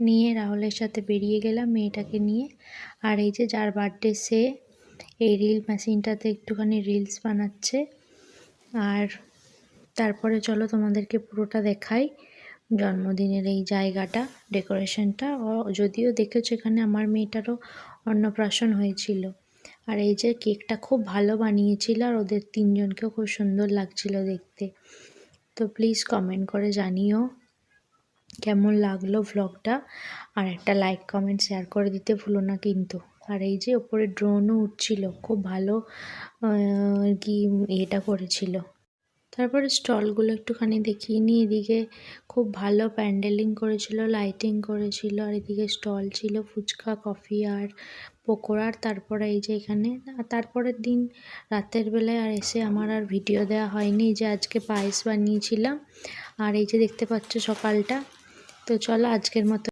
নিয়ে রাহুলের সাথে বেরিয়ে গেলাম মেয়েটাকে নিয়ে। আর এই যে যার বার্থডে সে, এই রিল মেশিনটাতে একটুখানি রিলস বানাচ্ছে। আর তারপরে চলো তোমাদেরকে পুরোটা দেখাই জন্মদিনের এই জায়গাটা ডেকোরেশনটা যদিও দেখেছ এখানে আমার মেয়েটারও অন্নপ্রাশন হয়েছিল। আর এই যে কেকটা খুব ভালো বানিয়েছিল আর ওদের তিনজনকেও খুব সুন্দর লাগছিল দেখতে। তো প্লিজ কমেন্ট করে জানিও। কেমন লাগল ভ্লগটা আর একটা লাইক কমেন্ট শেয়ার করে দিতে ভুলো না কিন্তু। আর এই যে ওপরে ড্রোনও উঠছিল, খুব ভালো কি এটা করেছিল। তারপরে স্টলগুলো একটুখানি দেখিয়ে নিই এদিকে খুব ভালো প্যান্ডেলিং করেছিল লাইটিং করেছিল, আর এদিকে স্টল ছিল ফুচকা কফি আর পকোড়ার তারপরে এই যে এখানে তারপরের দিন রাতের বেলায় আর এসে আমার আর ভিডিও দেওয়া হয়নি। যে আজকে পায়েস বানিয়েছিলাম, আর এই যে দেখতে পাচ্ছ সকালটা তো চলো আজকের মতো